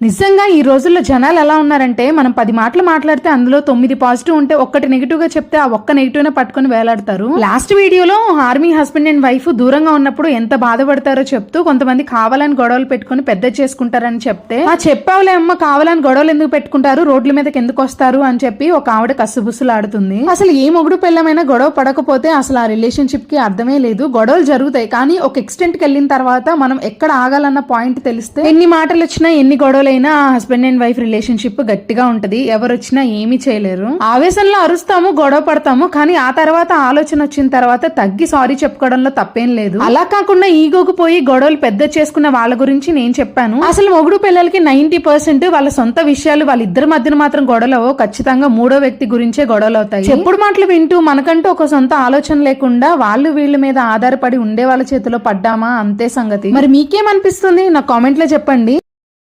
నిజంగా ఈ రోజుల్లో జనాలు ఎలా ఉన్నారంటే మనం పది మాటలు మాట్లాడితే అందులో తొమ్మిది పాజిటివ్ ఉంటే ఒక్కటి నెగిటివ్గా చెప్తే ఆ ఒక్క నెగిటివ్ నే పట్టుకుని వేలాడతారు. లాస్ట్ వీడియోలో ఆర్మీ హస్బెండ్ అండ్ వైఫ్ దూరంగా ఉన్నప్పుడు ఎంత బాధపడతారో చెప్తూ కొంతమంది కావాలని గొడవలు పెట్టుకుని పెద్ద చేసుకుంటారని చెప్తే ఆ చెప్పావులే అమ్మ కావాలని గొడవలు ఎందుకు పెట్టుకుంటారు? రోడ్ల మీదకి ఎందుకు వస్తారు? అని చెప్పి ఒక ఆవిడ కసుబుసులాడుతుంది. అసలు ఏ మొగుడు పిల్లమైనా గొడవ పడకపోతే అసలు ఆ రిలేషన్షిప్కి అర్థమే లేదు. గొడవలు జరుగుతాయి. కానీ ఒక ఎక్స్టెంట్కి వెళ్ళిన తర్వాత మనం ఎక్కడ ఆగాలన్న పాయింట్ తెలిస్తే ఎన్ని మాటలు వచ్చినా ఎన్ని గొడవలు ఆ హస్బెండ్ అండ్ వైఫ్ రిలేషన్షిప్ గట్టిగా ఉంటది. ఎవరు వచ్చినా ఏమీ చేయలేరు. ఆవేశంలో అరుస్తాము గొడవ పడతాము కానీ ఆ తర్వాత ఆలోచన వచ్చిన తర్వాత తగ్గి సారీ చెప్పుకోవడంలో తప్పేం లేదు. అలా కాకుండా ఈగోకు పోయి గొడవలు పెద్ద చేసుకున్న వాళ్ళ గురించి నేను చెప్పాను. అసలు మొగుడు పిల్లలకి నైన్టీ పర్సెంట్ వాళ్ళ సొంత విషయాలు వాళ్ళిద్దరి మధ్యన మాత్రం గొడవలు ఖచ్చితంగా మూడో వ్యక్తి గురించే గొడవలు అవుతాయి ఎప్పుడు మాటలు వింటూ మనకంటూ ఒక సొంత ఆలోచన లేకుండా వాళ్ళు వీళ్ళ మీద ఆధారపడి ఉండే వాళ్ళ చేతిలో పడ్డామా? అంతే సంగతి. మరి మీకేమనిపిస్తుంది? నా కామెంట్లో చెప్పండి.